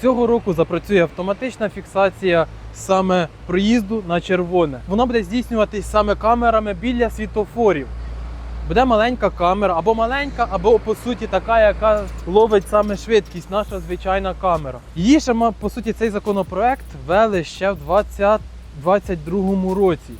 Цього року запрацює автоматична фіксація саме проїзду на червоне. Вона буде здійснюватись саме камерами біля світофорів. Буде маленька камера, або маленька, або по суті така, яка ловить саме швидкість, наша звичайна камера. Її ще по суті цей законопроект ввели ще в 2022 році.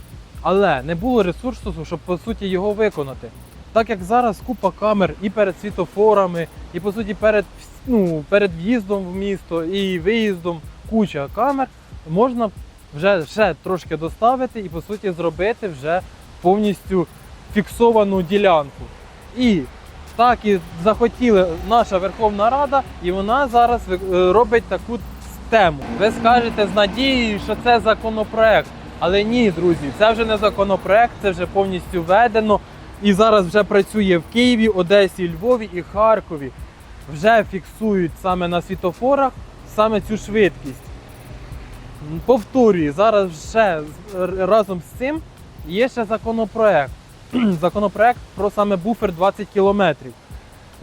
Але не було ресурсу, щоб по суті його виконати. Так як зараз купа камер і перед світофорами, і по суті перед, ну, перед в'їздом в місто і виїздом куча камер, можна вже ще трошки доставити і по суті зробити вже повністю фіксовану ділянку. І так і захотіли наша Верховна Рада, і вона зараз е, робить таку тему. Ви скажете з надією, що це законопроект. Але ні, друзі, це вже не законопроект, це вже повністю введено. І зараз вже працює в Києві, Одесі, Львові і Харкові. Вже фіксують саме на світофорах саме цю швидкість. Повторюю, зараз ще разом з цим є ще законопроект. законопроект про саме буфер 20 кілометрів.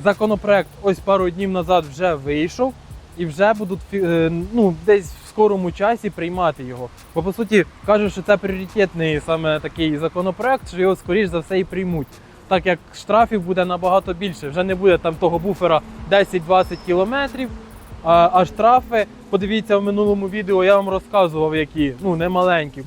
Законопроект ось пару днів назад вже вийшов і вже будуть е, ну, десь скорому часі приймати його. Бо по суті кажуть, що це пріоритетний саме такий законопроект, що його скоріш за все і приймуть. Так як штрафів буде набагато більше. Вже не буде там того буфера 10-20 кілометрів, а, а штрафи, подивіться в минулому відео, я вам розказував, які ну не маленькі,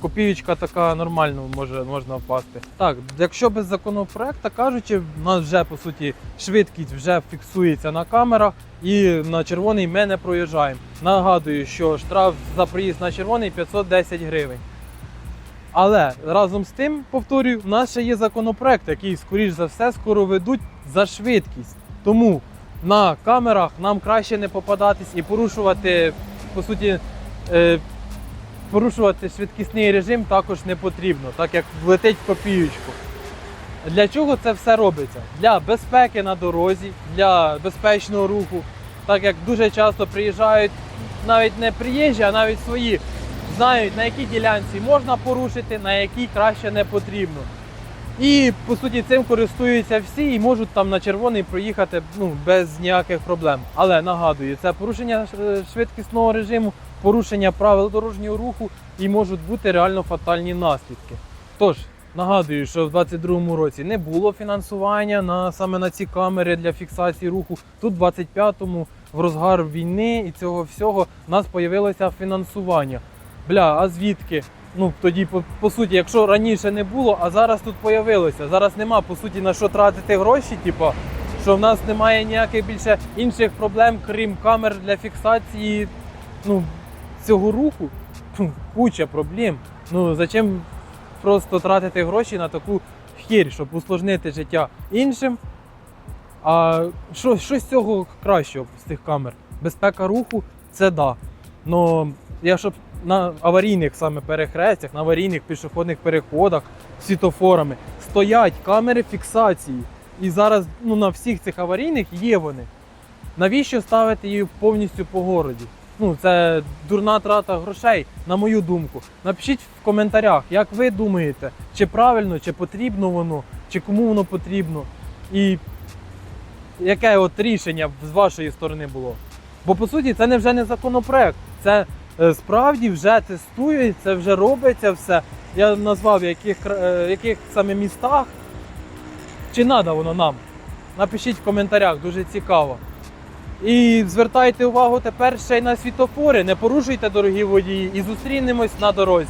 копієчка така нормально може можна впасти. Так, якщо без законопроекту кажучи, в нас вже по суті швидкість вже фіксується на камерах, і на червоний ми не проїжджаємо. Нагадую, що штраф за проїзд на червоний 510 гривень. Але разом з тим, повторюю, в нас ще є законопроект, який, скоріш за все, скоро ведуть за швидкість. Тому на камерах нам краще не попадатись і порушувати, по суті, е, порушувати швидкісний режим також не потрібно, так як влетить в копіючку. Для чого це все робиться? Для безпеки на дорозі, для безпечного руху, так як дуже часто приїжджають навіть не приїжджі, а навіть свої, знають на якій ділянці можна порушити, на якій краще не потрібно. І по суті цим користуються всі і можуть там на червоний проїхати ну, без ніяких проблем. Але нагадую, це порушення швидкісного режиму, порушення правил дорожнього руху і можуть бути реально фатальні наслідки. Тож, нагадую, що в 2022 році не було фінансування на саме на ці камери для фіксації руху. Тут в 25-му в розгар війни і цього всього в нас з'явилося фінансування. Бля, а звідки? Ну тоді по, по суті, якщо раніше не було, а зараз тут появилося. Зараз нема по суті на що тратити гроші, типу, що в нас немає ніяких більше інших проблем, крім камер для фіксації ну, цього руху. Фу, Куча проблем. Ну зачем просто тратити гроші на таку хірь, щоб усложнити життя іншим? А що, що з цього кращого з тих камер? Безпека руху це да. Но я щоб на аварійних саме перехрестях, на аварійних пішохідних переходах, світофорами стоять камери фіксації. І зараз ну, на всіх цих аварійних є вони. Навіщо ставити її повністю по городі? Ну, це дурна трата грошей, на мою думку. Напишіть в коментарях, як ви думаєте, чи правильно, чи потрібно воно, чи кому воно потрібно. І яке от рішення з вашої сторони було? Бо по суті це не вже не законопроект. Це справді вже тестується, вже робиться все. Я назвав яких, е, яких саме містах. Чи треба воно нам? Напишіть в коментарях, дуже цікаво. І звертайте увагу тепер ще й на світофори. Не порушуйте, дорогі водії, і зустрінемось на дорозі.